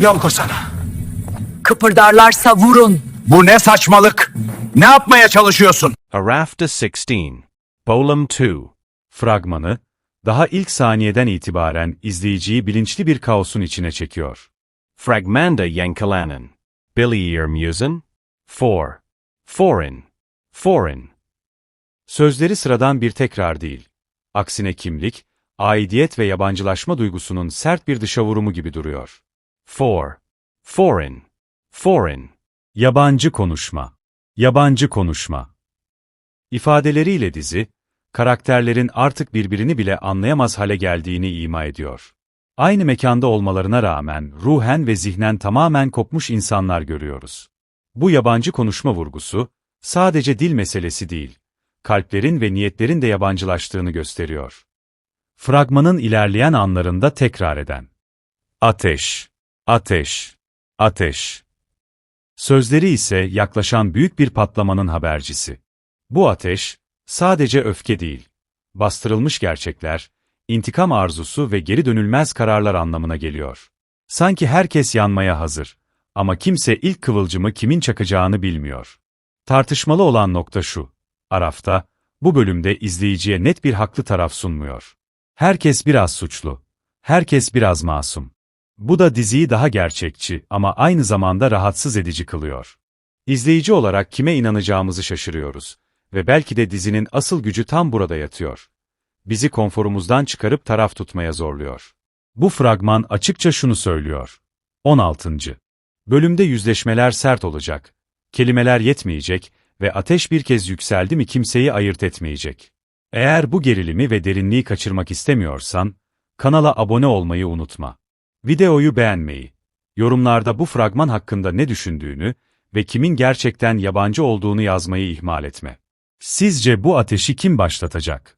Yalkosana. Kıpırdarlarsa vurun. Bu ne saçmalık? Ne yapmaya çalışıyorsun? A Raft of 16. Bolum 2. Fragmanı, daha ilk saniyeden itibaren izleyiciyi bilinçli bir kaosun içine çekiyor. Fragmanda yankalanan. Billy Ear Musen. 4. Foreign. Foreign. Sözleri sıradan bir tekrar değil. Aksine kimlik, aidiyet ve yabancılaşma duygusunun sert bir dışa vurumu gibi duruyor. 4. Foreign. Foreign. Yabancı konuşma. Yabancı konuşma. İfadeleriyle dizi, karakterlerin artık birbirini bile anlayamaz hale geldiğini ima ediyor. Aynı mekanda olmalarına rağmen ruhen ve zihnen tamamen kopmuş insanlar görüyoruz. Bu yabancı konuşma vurgusu, sadece dil meselesi değil, kalplerin ve niyetlerin de yabancılaştığını gösteriyor. Fragmanın ilerleyen anlarında tekrar eden. Ateş, ateş, ateş. Sözleri ise yaklaşan büyük bir patlamanın habercisi. Bu ateş, sadece öfke değil, bastırılmış gerçekler, intikam arzusu ve geri dönülmez kararlar anlamına geliyor. Sanki herkes yanmaya hazır ama kimse ilk kıvılcımı kimin çakacağını bilmiyor. Tartışmalı olan nokta şu, Araf'ta, bu bölümde izleyiciye net bir haklı taraf sunmuyor. Herkes biraz suçlu, herkes biraz masum. Bu da diziyi daha gerçekçi ama aynı zamanda rahatsız edici kılıyor. İzleyici olarak kime inanacağımızı şaşırıyoruz ve belki de dizinin asıl gücü tam burada yatıyor. Bizi konforumuzdan çıkarıp taraf tutmaya zorluyor. Bu fragman açıkça şunu söylüyor. 16. Bölümde yüzleşmeler sert olacak. Kelimeler yetmeyecek ve ateş bir kez yükseldi mi kimseyi ayırt etmeyecek. Eğer bu gerilimi ve derinliği kaçırmak istemiyorsan, kanala abone olmayı unutma. Videoyu beğenmeyi, yorumlarda bu fragman hakkında ne düşündüğünü ve kimin gerçekten yabancı olduğunu yazmayı ihmal etme. Sizce bu ateşi kim başlatacak?